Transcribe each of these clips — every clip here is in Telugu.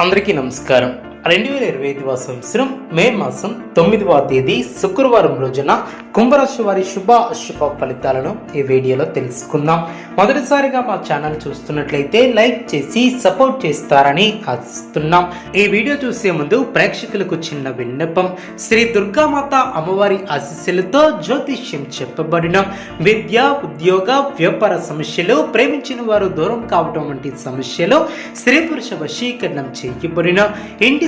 అందరికీ నమస్కారం. రెండు వేల ఇరవై ఐదవ సంవత్సరం మే మాసం తొమ్మిదవ తేదీ శుక్రవారం రోజున కుంభరాశి వారి శుభ అశుభ ఫలితాలను ఈ వీడియోలో తెలుసుకుందాం. మొదటిసారిగా మా ఛానల్ చూస్తున్నట్లయితే లైక్ చేసి సపోర్ట్ చేస్తారని ఆశిస్తున్నాం. ఈ వీడియో చూసే ముందు ప్రేక్షకులకు చిన్న విన్నపం. శ్రీ దుర్గామాత అమ్మవారి ఆశీస్సులతో జ్యోతిష్యం చెప్పబడిన విద్య ఉద్యోగ వ్యాపార సమస్యలు ప్రేమించిన వారు దూరం కావటం వంటి సమస్యలు స్త్రీ పురుష వశీకరణం చేయబడిన ఇంటి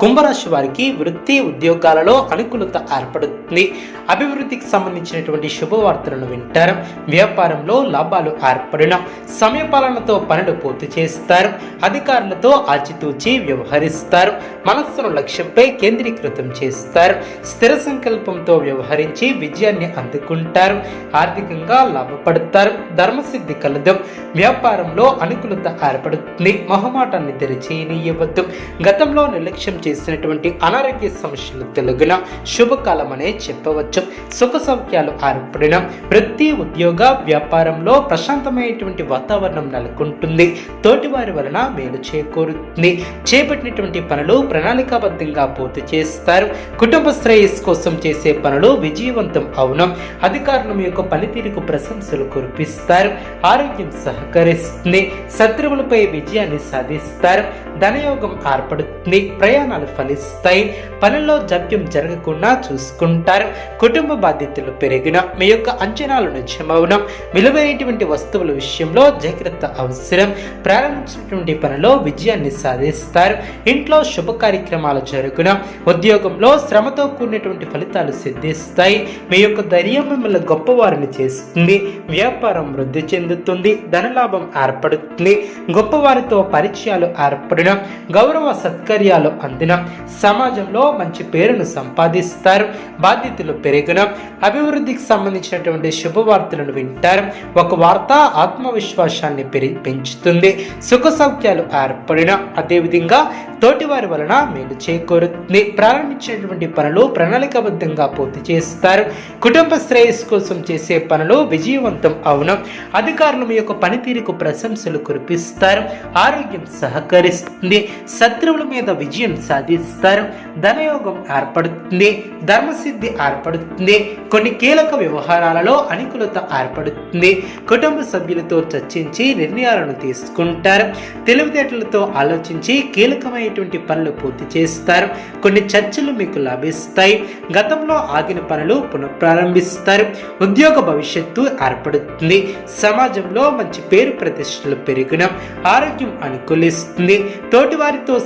కుంభరాశి వారికి వృత్తి ఉద్యోగాలలో అనుకూలత ఏర్పడుతుంది. అభివృద్ధికి సంబంధించినటువంటి శుభవార్తలను వింటారు. వ్యాపారంలో లాభాలు ఏర్పడిన సమయపాలనతో పనులు పూర్తి చేస్తారు. అధికారులతో ఆచితూచి వ్యవహరిస్తారు. మనస్సును లక్ష్యంపై కేంద్రీకృతం చేస్తారు. స్థిర సంకల్పంతో వ్యవహరించి విజయాన్ని అందుకుంటారు. ఆర్థికంగా లాభపడతారు. ధర్మసిద్ధి కలదు. వ్యాపారంలో అనుకూలత ఏర్పడుతుంది. మొహమాటాన్ని తెరిచేయనీయవద్దు. గతంలో నిర్లక్ష్యం చేసినటువంటి అనారోగ్య సమస్యలు తెలుగున శుభకాలమనే చెప్పవచ్చు. సుఖ సౌఖ్యాలు ఏర్పడిన వృత్తి ఉద్యోగ వ్యాపారంలో ప్రశాంతమైనటువంటి వాతావరణం నెలకొంటుంది. తోటివారి వలన మేలు చేకూరుతుంది. చేపట్టినటువంటి పనులు ప్రణాళికాబద్ధంగా పూర్తి చేస్తారు. కుటుంబ శ్రేయస్సు కోసం చేసే పనులు విజయవంతం అవునం. అధికారులు మీ యొక్క పనితీరుకు ప్రశంసలు కురిపిస్తారు. ఆరోగ్యం సహకరిస్తుంది. శత్రువులపై విజయాన్ని సాధిస్తారు. ధనయోగం ఏర్పడుతుంది. ప్రయాణాలు ఫలిస్తాయి. పనుల్లో జాప్యం జరగకుండా చూసుకుంటారు. కుటుంబ బాధ్యతలు పెరిగిన మీ యొక్క అంచనాలు నిజమవడం విలువైనటువంటి వస్తువుల విషయంలో జాగ్రత్త అవసరం. ప్రారంభించినటువంటి పనిలో విజయాన్ని సాధిస్తారు. ఇంట్లో శుభ కార్యక్రమాలు జరుగున. ఉద్యోగంలో శ్రమతో కూడినటువంటి ఫలితాలు సిద్ధిస్తాయి. మీ యొక్క ధైర్యం మిమ్మల్ని గొప్పవారిని చేస్తుంది. వ్యాపారం వృద్ధి చెందుతుంది. ధనలాభం ఏర్పడుతుంది. గొప్పవారితో పరిచయాలు ఏర్పడిన. గౌరవ సత్కర్యాలు అందిన సమాజంలో మంచి పేరును సంపాదిస్తారు. బాధ్యతలు పెరిగిన అభివృద్ధికి సంబంధించినటువంటి శుభవార్తలను వింటారు. ఒక వార్త ఆత్మవిశ్వాసాన్ని పెరి పెంచుతుంది. సుఖ సౌఖ్యాలు ఏర్పడిన అదేవిధంగా తోటివారి వలన మేలు చేకూరుతుంది. ప్రారంభించినటువంటి పనులు ప్రణాళికాబద్ధంగా పూర్తి చేస్తారు. కుటుంబ శ్రేయస్సు కోసం చేసే పనులు విజయవంతం అవును. అధికారులు మీ యొక్క పనితీరుకు ప్రశంసలు కురిపిస్తారు. ఆరోగ్యం సహకరిస్తుంది. శత్రువుల మీద విజయం సాధిస్తారు. ధనయోగం ఏర్పడుతుంది ధర్మసిద్ధి ఏర్పడుతుంది. కొన్ని కీలక వ్యవహారాలలో అనుకూలత ఏర్పడుతుంది. కుటుంబ సభ్యులతో చర్చించి నిర్ణయాలను తీసుకుంటారు. తెలివితేటలతో ఆలోచించి కీలకమైనటువంటి పనులు పూర్తి చేస్తారు. కొన్ని చర్చలు మీకు లభిస్తాయి. గతంలో ఆగిన పనులు పునఃప్రారంభిస్తారు. ఉద్యోగ భవిష్యత్తు ఏర్పడుతుంది. సమాజంలో మంచి పేరు ప్రతిష్టలు పెరిగిన ఆరోగ్యం అనుకూలిస్తుంది. తోటివారితో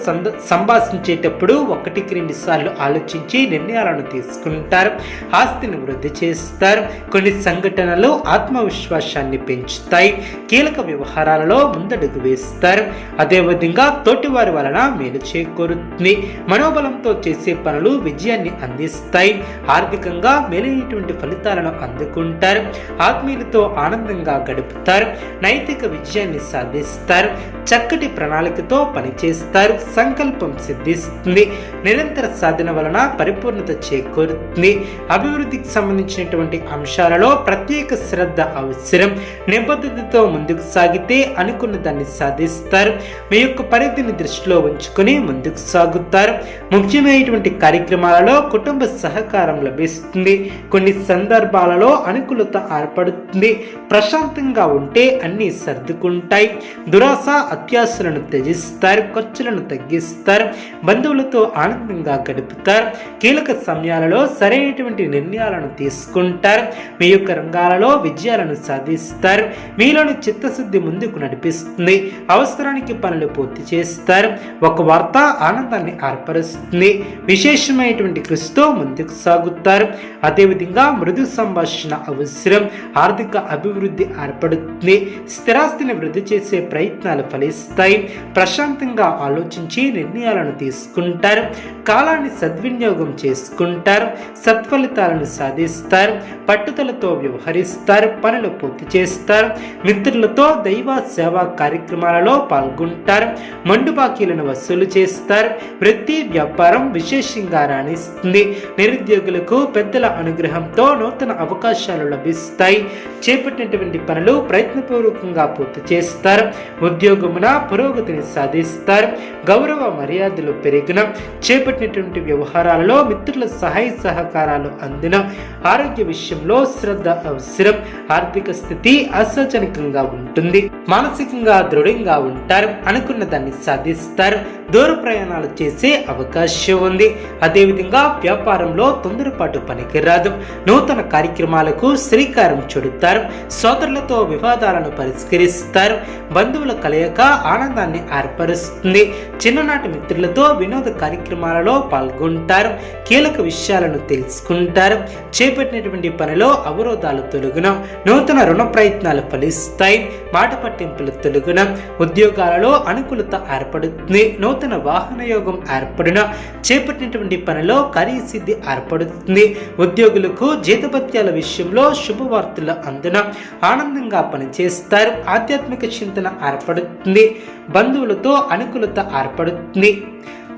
సంద ఒకటికి రెండు సార్లు ఆలోచించి నిర్ణయాలను తీసుకుంటారు. ఆస్తిని వృద్ధి చేస్తారు. కొన్ని సంఘటనలు ఆత్మవిశ్వాసాన్ని పెంచుతాయి. కీలక వ్యవహారాలలో ముందడుగు వేస్తారు. అదేవిధంగా తోటివారి వలన మేలు చేకూరుతుంది. మనోబలంతో చేసే పనులు విజయాన్ని అందిస్తాయి. ఆర్థికంగా మేలైనటువంటి ఫలితాలను అందుకుంటారు. ఆత్మీయులతో ఆనందంగా గడుపుతారు. నైతిక విజయాన్ని సాధిస్తారు. చక్కటి ప్రణాళికతో పనిచేస్తారు. సంకల్పం సిద్ధిస్తుంది నిరంతర సాధన వలన పరిపూర్ణత చేకూరుతుంది. అభివృద్ధికి సంబంధించినటువంటి అంశాలలో ప్రత్యేక శ్రద్ధ అవసరం. నిబద్ధతతో ముందుకు సాగితే అనుకున్న దాన్ని సాధిస్తారు. మీ యొక్క పరిధిని దృష్టిలో ఉంచుకొని ముందుకు సాగుతారు. ముఖ్యమైనటువంటి కార్యక్రమాలలో కుటుంబ సహకారం లభిస్తుంది. కొన్ని సందర్భాలలో అనుకూలత ఏర్పడుతుంది. ప్రశాంతంగా ఉంటే అన్నీ సర్దుకుంటాయి. దురాశ అత్యాశలను త్యజిస్తారు. ఖర్చులను తగ్గిస్తారు. బంధువులతో ఆనందంగా గడుపుతారు. కీలక సమయాలలో సరైనటువంటి నిర్ణయాలను తీసుకుంటారు. మీ యొక్క రంగాలలో విజయాలను సాధిస్తారు. మీలోని చిత్తశుద్ధి ముందుకు నడిపిస్తుంది. అవసరానికి పనులు పూర్తి చేస్తారు. ఒక వార్త ఆనందాన్ని ఏర్పరుస్తుంది. విశేషమైనటువంటి కృషితో ముందుకు సాగుతారు. అదేవిధంగా మృదు సంభాషణ అవసరం. ఆర్థిక అభివృద్ధి ఏర్పడుతుంది. స్థిరాస్తిని వృద్ధి చేసే ప్రయత్నాలు ఫలిస్తాయి. ప్రశాంతంగా ఆలోచించి నిర్ణయాలను తీసుకుంటారు తీసుకుంటారు కాలాన్ని సద్వినియోగం చేసుకుంటారు సత్ఫలితాలను సాధిస్తారు పట్టుదలతో వ్యవహరిస్తారు పనులు పూర్తి చేస్తారు మిత్రులతో దైవ సేవా కార్యక్రమాలలో పాల్గొంటారు మండు బాకీలను వసూలు చేస్తారు వృత్తి వ్యాపారం విశేషంగా రాణిస్తుంది నిరుద్యోగులకు పెద్దల అనుగ్రహంతో నూతన అవకాశాలు లభిస్తాయి చేపట్టినటువంటి పనులు ప్రయత్నపూర్వకంగా పూర్తి చేస్తారు ఉద్యోగమున పురోగతిని సాధిస్తారు గౌరవ మర్యాద మర్యాదలు పెరిగిన చేపట్టినటువంటి వ్యవహారాలలో మిత్రుల సహాయ సహకారాలు అందిన ఆరోగ్య విషయంలో శ్రద్ధ అవసరం ఆర్థిక స్థితి అసజనకంగా ఉంటుంది మానసికంగా దృఢంగా ఉంటారు అనుకున్న దాన్ని సాధిస్తారు దూర ప్రయాణాలు చేసే అవకాశం ఉంది. అదేవిధంగా వ్యాపారంలో తొందరపాటు పనికిరాదు. నూతన కార్యక్రమాలకు శ్రీకారం చుడతారు సోదరులతో వివాదాలను పరిష్కరిస్తారు బంధువుల కలయిక ఆనందాన్ని ఏర్పరుస్తుంది. చిన్ననాటి మిత్రులతో వినోద కార్యక్రమాలలో పాల్గొంటారు కీలక విషయాలను తెలుసుకుంటారు చేపట్టినటువంటి పనిలో అవరోధాలు తొలగున నూతన రుణ ప్రయత్నాలు ఫలిస్తాయి మాట పట్టింపులు తొలగున ఉద్యోగాలలో అనుకూలత ఏర్పడుతుంది నూతన వాహన యోగం ఏర్పడిన చేపట్టినటువంటి పనిలో కార్యసిద్ధి ఏర్పడుతుంది ఉద్యోగులకు జీతభత్యాల విషయంలో శుభవార్తల అందున ఆనందంగా పనిచేస్తారు ఆధ్యాత్మిక చింతన ఏర్పడుతుంది బంధువులతో అనుకూలత ఏర్పడుతుంది.